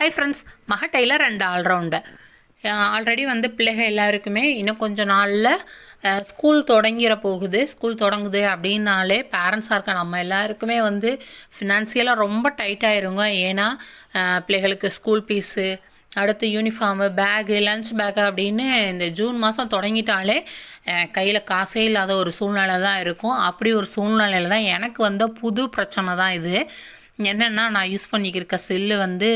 High friends மக tailor and allrounder already வந்து பிள்ளைகள் எல்லாருக்குமே இன்னும் கொஞ்சம் நாளில் ஸ்கூல் தொடங்கிற போகுது. ஸ்கூல் தொடங்குது அப்படின்னாலே பேரண்ட்ஸாக இருக்க நம்ம எல்லாருக்குமே வந்து ஃபினான்சியலாக ரொம்ப டைட் ஆயிருங்க. ஏன்னா பிள்ளைகளுக்கு ஸ்கூல் ஃபீஸு அடுத்து யூனிஃபார்மு பேகு லஞ்ச் பேக்கு அப்படின்னு இந்த ஜூன் மாதம் தொடங்கிட்டாலே கையில் காசே இல்லாத ஒரு சூழ்நிலை தான் இருக்கும். அப்படி ஒரு சூழ்நிலையில் தான் எனக்கு வந்த புது பிரச்சனை தான் இது. என்னென்னா நான் யூஸ் பண்ணிக்கிருக்க செல்லு வந்து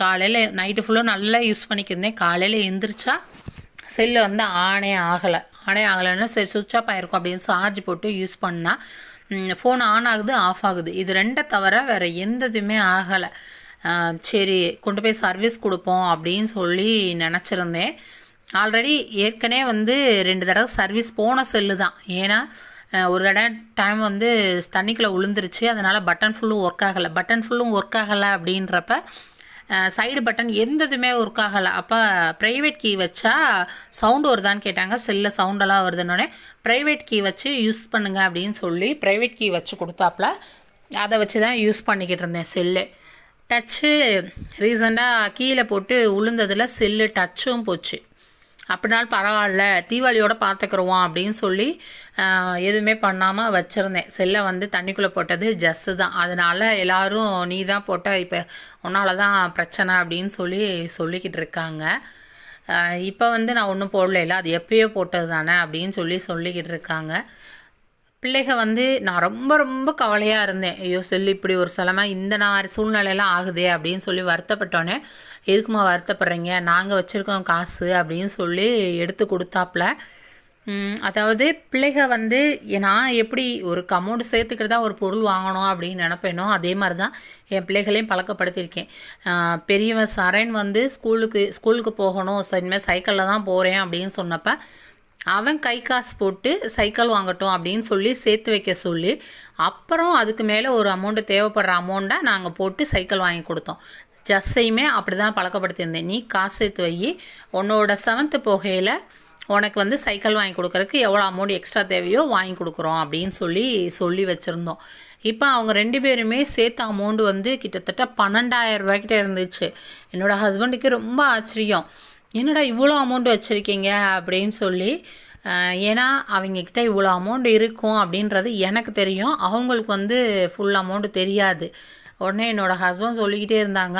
காலையில் நைட்டு ஃபுல்லாக நல்லா யூஸ் பண்ணிக்கிருந்தேன். காலையில் எந்திரிச்சா செல்லு வந்து ஆனே ஆகலை. ஆனே ஆகலைன்னா சரி சுவிட்ச் ஆஃப் ஆகிருக்கும் அப்படின்னு சார்ஜ் போட்டு யூஸ் பண்ணால் ஃபோன் ஆன் ஆகுது ஆஃப் ஆகுது. இது ரெண்டை தவிர வேறு எந்த இதுவுமே ஆகலை சரி கொண்டு போய் சர்வீஸ் கொடுப்போம் அப்படின்னு சொல்லி நினச்சிருந்தேன். ஆல்ரெடி ஏற்கனவே வந்து ரெண்டு தடவை சர்வீஸ் போன செல்லு தான். ஏன்னா ஒரு தடவை டைம் வந்து தண்ணிக்குள்ளே விழுந்துருச்சு அதனால் பட்டன் ஃபுல்லும் ஒர்க் ஆகலை. பட்டன் ஃபுல்லும் ஒர்க் ஆகலை அப்படின்றப்ப சைடு பட்டன் எந்த இதுவுமே ஒர்க் ஆகலை. அப்போ ப்ரைவேட் கீ வச்சா சவுண்டு வருதான்னு கேட்டாங்க. செல்லில் சவுண்டெல்லாம் வருதுன்னொடனே ப்ரைவேட் கீ வச்சு யூஸ் பண்ணுங்க அப்படின்னு சொல்லி ப்ரைவேட் கீ வச்சு கொடுத்தாப்புல அதை வச்சு தான் யூஸ் பண்ணிக்கிட்டு இருந்தேன் செல்லு. டச்சு ரீசெண்டாக கீழே போட்டு உளுந்ததில் செல்லு டச்சும் போச்சு. அப்படினாலும் பரவாயில்ல தீபாவளியோட பார்த்துக்குருவோம் அப்படின்னு சொல்லி எதுவுமே பண்ணாமல் வச்சுருந்தேன். செல்லை வந்து தண்ணிக்குள்ளே போட்டது ஜஸ்ஸு தான். அதனால் எல்லாரும் நீ தான் போட்ட இப்போ உன்னால தான் பிரச்சனை அப்படின்னு சொல்லி சொல்லிக்கிட்டு இருக்காங்க. இப்போ வந்து நான் ஒன்றும் போடல அது எப்பயோ போட்டது தானே அப்படின்னு சொல்லி சொல்லிக்கிட்டு இருக்காங்க. பிள்ளைக வந்து நான் ரொம்ப ரொம்ப கவலையாக இருந்தேன். ஐயோ சொல்லி இப்படி ஒரு சிலமை இந்த நான் சூழ்நிலையெல்லாம் ஆகுதே அப்படின்னு சொல்லி வருத்தப்பட்டோன்னே எதுக்குமா வருத்தப்படுறீங்க? நாங்கள் வச்சுருக்கோம் காசு அப்படின்னு சொல்லி எடுத்து கொடுத்தாப்புல. அதாவது பிள்ளைக வந்து நான் எப்படி ஒரு அமௌண்ட் சேர்த்துக்கிட்டு தான் ஒரு பொருள் வாங்கணும் அப்படின்னு நினப்பேனோ அதே மாதிரி தான் என் பிள்ளைகளையும் பழக்கப்படுத்தியிருக்கேன். பெரியவன் சரண் வந்து ஸ்கூலுக்கு ஸ்கூலுக்கு போகணும். இனிமேல் சைக்கிளில் தான் போகிறேன் அப்படின்னு சொன்னப்போ அவன் கை காசு போட்டு சைக்கிள் வாங்கட்டும் அப்படின்னு சொல்லி சேர்த்து வைக்க சொல்லி அப்புறம் அதுக்கு மேலே ஒரு அமௌண்ட்டு தேவைப்படுற அமௌண்ட்டை நாங்கள் போட்டு சைக்கிள் வாங்கி கொடுத்தோம். ஜஸ்ஸையுமே அப்படி தான் பழக்கப்படுத்தியிருந்தேன். நீ காசு சேர்த்து வை. உன்னோட செவன்த்து போகையில் உனக்கு வந்து சைக்கிள் வாங்கி கொடுக்குறதுக்கு எவ்வளோ அமௌண்ட் எக்ஸ்ட்ரா தேவையோ வாங்கி கொடுக்குறோம் அப்படின்னு சொல்லி சொல்லி வச்சுருந்தோம். இப்போ அவங்க ரெண்டு பேருமே சேர்த்த அமௌண்ட் வந்து கிட்டத்தட்ட பன்னெண்டாயிரம் ரூபாய்க்கிட்ட இருந்துச்சு. என்னோடய ஹஸ்பண்டுக்கு ரொம்ப ஆச்சரியம். என்னடா இவ்வளோ அமௌண்ட் வச்சுருக்கீங்க? அப்படின்னு சொல்லி ஏன்னா அவங்கக்கிட்ட இவ்வளோ அமௌண்ட் இருக்கும் அப்படின்றது எனக்கு தெரியும். அவங்களுக்கு வந்து ஃபுல் அமௌண்ட் தெரியாது. உடனே என்னோடய ஹஸ்பண்ட் சொல்லிக்கிட்டே இருந்தாங்க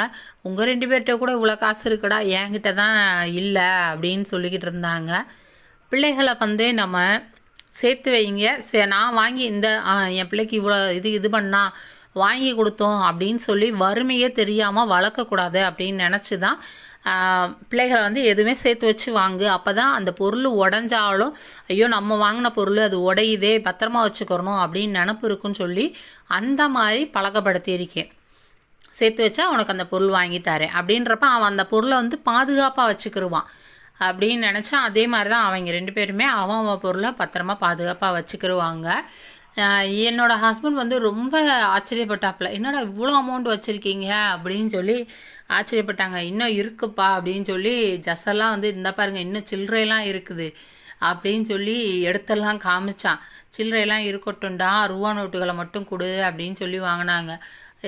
உங்கள் ரெண்டு பேர்கிட்ட கூட இவ்வளோ காசு இருக்குடா என்கிட்ட தான் இல்லை அப்படின்னு சொல்லிக்கிட்டு இருந்தாங்க. பிள்ளைகளை வந்து நம்ம சேர்த்து வைங்க. சே நான் வாங்கி இந்த என் பிள்ளைக்கு இவ்வளோ இது இது பண்ணா வாங்கி கொடுத்தோம் அப்படின்னு சொல்லி வறுமையே தெரியாமல் வளர்க்கக்கூடாது அப்படின்னு நினச்சி தான் பிள்ளைகளை வந்து எதுவுமே சேர்த்து வச்சு வாங்கு. அப்போ தான் அந்த பொருள் உடஞ்சாலும் ஐயோ நம்ம வாங்கின பொருள் அது உடையுதே பத்திரமா வச்சுக்கிறணும் அப்படின்னு நினப்பு இருக்குன்னு சொல்லி அந்த மாதிரி பழக்கப்படுத்தியிருக்கேன் சேர்த்து வச்சா உனக்கு அந்த பொருள் வாங்கி தரேன். அப்படின்றப்ப அவன் அந்த பொருளை வந்து பாதுகாப்பாக வச்சுக்கிருவான். அப்படின்னு நினச்சா அதே மாதிரி தான் அவங்க ரெண்டு பேருமே அவன் அவன் பொருளை பத்திரமா பாதுகாப்பாக வச்சுக்கிருவாங்க. என்னோடய ஹஸ்பண்ட் வந்து ரொம்ப ஆச்சரியப்பட்டாப்புல என்னடா இவ்வளோ அமௌண்ட் வச்சுருக்கீங்க? அப்படின்னு சொல்லி ஆச்சரியப்பட்டாங்க. இன்னும் இருக்குப்பா அப்படின்னு சொல்லி ஜஸ்ஸெல்லாம் வந்து இந்த பாருங்க இன்னும் சில்லறையெல்லாம் இருக்குது அப்படின்னு சொல்லி எடுத்தெல்லாம் காமிச்சான். சில்லறையெல்லாம் இருக்கட்டும்டா ரூபா நோட்டுகளை மட்டும் கொடு அப்படின்னு சொல்லி வாங்கினாங்க.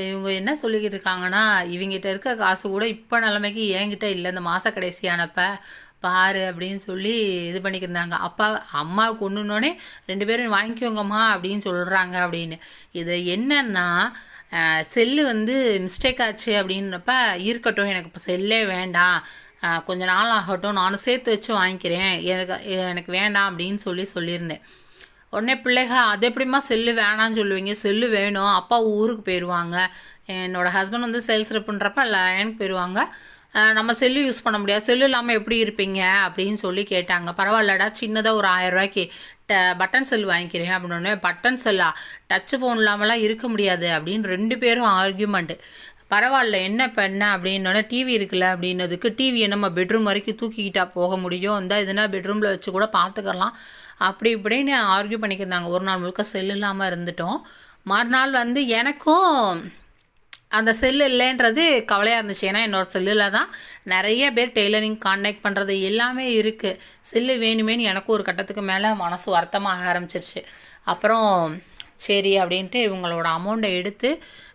இவங்க என்ன சொல்லிக்கிட்டு இருக்காங்கன்னா இவங்கிட்ட இருக்க காசு கூட இப்போ நிலைமைக்கு என்கிட்ட இல்லை. இந்த மாத கடைசியானப்ப பாரு அப்படின்னு சொல்லி இது பண்ணிக்கிருந்தாங்க. அப்பா அம்மாவுக்கு ஒன்றுனோடனே ரெண்டு பேரும் வாங்கிக்கோங்கம்மா அப்படின்னு சொல்கிறாங்க அப்படின்னு. இது என்னன்னா செல்லு வந்து மிஸ்டேக் ஆச்சு அப்படின்றப்ப இருக்கட்டும் எனக்கு இப்போ செல்லே வேண்டாம். கொஞ்ச நாள் ஆகட்டும் நானும் சேர்த்து வச்சு வாங்கிக்கிறேன். எனக்கு எனக்கு வேண்டாம் அப்படின்னு சொல்லி சொல்லியிருந்தேன். உடனே பிள்ளைக அது எப்படிம்மா செல்லு வேணாம்னு சொல்லுவீங்க? செல்லு வேணும். அப்பா ஊருக்கு போயிடுவாங்க என்னோடய ஹஸ்பண்ட் வந்து சேல்ஸ் ரெப்புன்றப்ப லைனுக்கு போயிடுவாங்க நம்ம செல்லு யூஸ் பண்ண முடியாது. செல்லு இல்லாமல் எப்படி இருப்பீங்க? அப்படின்னு சொல்லி கேட்டாங்க. பரவாயில்லடா சின்னதாக ஒரு ஆயிரம் ரூபாய்க்கு ட பட்டன் செல் வாங்கிக்கிறேன் அப்படின்னே பட்டன் செல்லா டச் ஃபோன் இல்லாமலாம் இருக்க முடியாது அப்படின்னு ரெண்டு பேரும் ஆர்கியூமெண்ட்டு பரவாயில்ல என்ன பண்ண என்ன? அப்படின்னோடனே டிவி இருக்குல்ல? அப்படின்னதுக்கு டிவியை நம்ம பெட்ரூம் வரைக்கும் தூக்கிக்கிட்டா போக முடியும். இந்த இதுனா பெட்ரூமில் வச்சு கூட பார்த்துக்கலாம் அப்படி இப்படின்னு ஆர்கியூ பண்ணிக்கிருந்தாங்க ஒரு நாள் முழுக்க செல் இல்லாமல் இருந்துட்டோம். மறுநாள் வந்து எனக்கும் அந்த செல்லு இல்லைன்றது கவலையாக இருந்துச்சு. ஏன்னா என்னோட செல்லில் தான் நிறைய பேர் டெய்லரிங் கான்டாக்ட் பண்ணுறது எல்லாமே இருக்குது செல்லு வேணுமேன்னு எனக்கும் ஒரு கட்டத்துக்கு மேலே மனசு வருத்தமாக ஆரம்பிச்சிருச்சு. அப்புறம் சரி அப்படின்ட்டு இவங்களோட அமௌண்ட்டை எடுத்து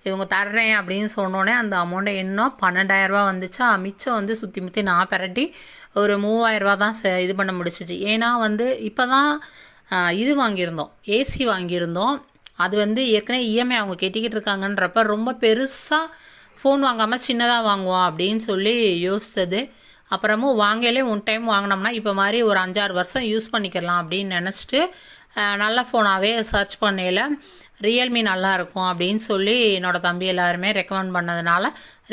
இவங்க தர்றேன் அப்படின்னு சொன்னோன்னே அந்த அமௌண்ட்டை இன்னும் பன்னெண்டாயிரரூபா வந்துச்சா? மிச்சம் வந்து சுற்றி முற்றி நான் பிரட்டி ஒரு மூவாயிரரூபா தான் இது பண்ண முடிச்சிச்சு. ஏன்னா வந்து இப்போ தான் இது வாங்கியிருந்தோம். ஏசி வாங்கியிருந்தோம். அது வந்து ஏற்கனவே இஎம்ஐ அவங்க கெட்டிக்கிட்டு இருக்காங்கன்றப்ப ரொம்ப பெருசாக ஃபோன் வாங்காமல் சின்னதாக வாங்குவோம் அப்படின்னு சொல்லி யோசித்தது அப்புறமும் வாங்கலே ஒன் டைம் வாங்கினோம்னா இப்போ மாதிரி ஒரு அஞ்சாறு வருஷம் யூஸ் பண்ணிக்கலாம் அப்படின்னு நினச்சிட்டு நல்ல ஃபோனாகவே சர்ச் பண்ணையில் ரியல்மி நல்லாயிருக்கும் அப்படின்னு சொல்லி என்னோடய தம்பி எல்லாருமே ரெக்கமெண்ட் பண்ணதுனால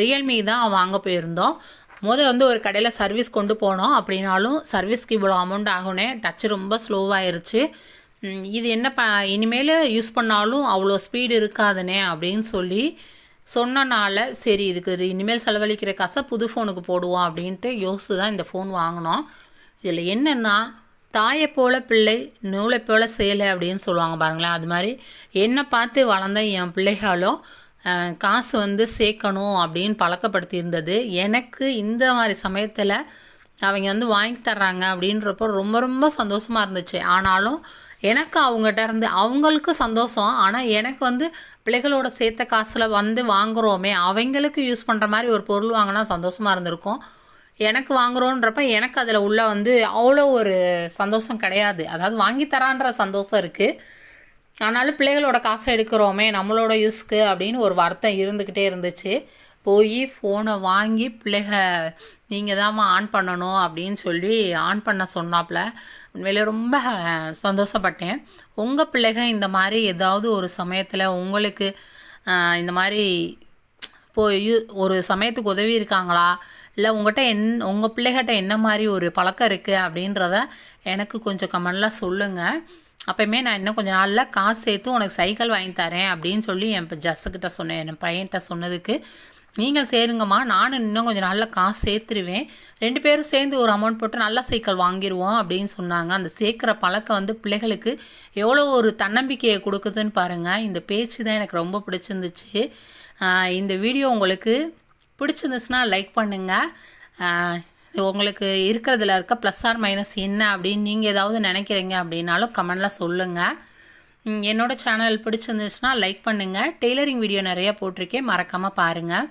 ரியல்மி தான் வாங்க போயிருந்தோம். முதல் வந்து ஒரு கடையில் சர்வீஸ் கொண்டு போனோம். அப்படின்னாலும் சர்வீஸ்க்கு இவ்வளோ அமௌண்ட் ஆகுனே டச்சு ரொம்ப ஸ்லோவாயிருச்சு இது என்ன ப இனிமேல் யூஸ் பண்ணாலும் அவ்வளோ ஸ்பீடு இருக்காதுனே அப்படின்னு சொல்லி சொன்னனால சரி இதுக்கு இது இனிமேல் செலவழிக்கிற காசை புது ஃபோனுக்கு போடுவோம் அப்படின்ட்டு யோசித்து தான் இந்த ஃபோன் வாங்கினோம். இதில் என்னென்னா தாயை போல பிள்ளை நூலை போல சேலை அப்படின்னு சொல்லுவாங்க பாருங்களேன் அது மாதிரி என்னை பார்த்து வளர்ந்த என் பிள்ளைகளும் காசு வந்து சேர்க்கணும் அப்படின்னு பழக்கப்படுத்தி இருந்தது எனக்கு இந்த மாதிரி சமயத்தில் அவங்க வந்து வாங்கி தர்றாங்க அப்படின்றப்போ ரொம்ப ரொம்ப சந்தோஷமாக இருந்துச்சு. ஆனாலும் எனக்கு அவங்ககிட்ட இருந்து அவங்களுக்கு சந்தோஷம். ஆனால் எனக்கு வந்து பிள்ளைகளோட சேர்த்த காசில் வந்து வாங்குகிறோமே அவங்களுக்கு யூஸ் பண்ணுற மாதிரி ஒரு பொருள் வாங்கினா சந்தோஷமாக இருந்திருக்கும். எனக்கு வாங்குகிறோன்றப்ப எனக்கு அதில் உள்ள வந்து அவ்வளோ ஒரு சந்தோஷம் கிடையாது. அதாவது வாங்கி தரான்ற சந்தோஷம் இருக்குது ஆனாலும் பிள்ளைகளோட காசை எடுக்கிறோமே நம்மளோட யூஸ்க்கு அப்படின்னு ஒரு வருத்தம் இருந்துக்கிட்டே இருந்துச்சு. போய் ஃபோனை வாங்கி பிள்ளைக நீங்கள் தாம்மா ஆன் பண்ணணும் அப்படின்னு சொல்லி ஆன் பண்ண சொன்னாப்புல உண்மையிலே ரொம்ப சந்தோஷப்பட்டேன். உங்கள் பிள்ளைக இந்த மாதிரி ஏதாவது ஒரு சமயத்தில் உங்களுக்கு இந்த மாதிரி போய் ஒரு சமயத்துக்கு உதவி இருக்காங்களா? இல்லை உங்கள்கிட்ட என் உங்கள் பிள்ளைகிட்ட என்ன மாதிரி ஒரு பழக்கம் இருக்குது அப்படின்றத எனக்கு கொஞ்சம் கமெண்ட்லாம் சொல்லுங்கள் அப்போயுமே நான் இன்னும் கொஞ்சம் நாளில் காசு சேர்த்து உனக்கு சைக்கிள் வாங்கி தரேன் அப்படின்னு சொல்லி என் இப்போ ஜஸ்ஸுக்கிட்ட சொன்னேன். என் பையன்கிட்ட சொன்னதுக்கு நீங்கள் சேருங்கம்மா. நானும் இன்னும் கொஞ்சம் நல்லா காசு சேர்த்துருவேன். ரெண்டு பேரும் சேர்ந்து ஒரு அமௌண்ட் போட்டு நல்ல சைக்கிள் வாங்கிடுவோம் அப்படின்னு சொன்னாங்க. அந்த சேர்க்குற பழக்கம் வந்து பிள்ளைகளுக்கு எவ்வளோ ஒரு தன்னம்பிக்கையை கொடுக்குதுன்னு பாருங்கள் இந்த பேச்சு தான் எனக்கு ரொம்ப பிடிச்சிருந்துச்சு. இந்த வீடியோ உங்களுக்கு பிடிச்சிருந்துச்சுன்னா லைக் பண்ணுங்கள் உங்களுக்கு இருக்கிறதுல இருக்க ப்ளஸ் ஆர் மைனஸ் என்ன அப்படின்னு நீங்கள் ஏதாவது நினைக்கிறீங்க அப்படின்னாலும் கமெண்டில் சொல்லுங்கள் என்னோடய சேனல் பிடிச்சிருந்துச்சுன்னா லைக் பண்ணுங்கள் டெய்லரிங் வீடியோ நிறையா போட்டிருக்கேன். மறக்காமல் பாருங்கள்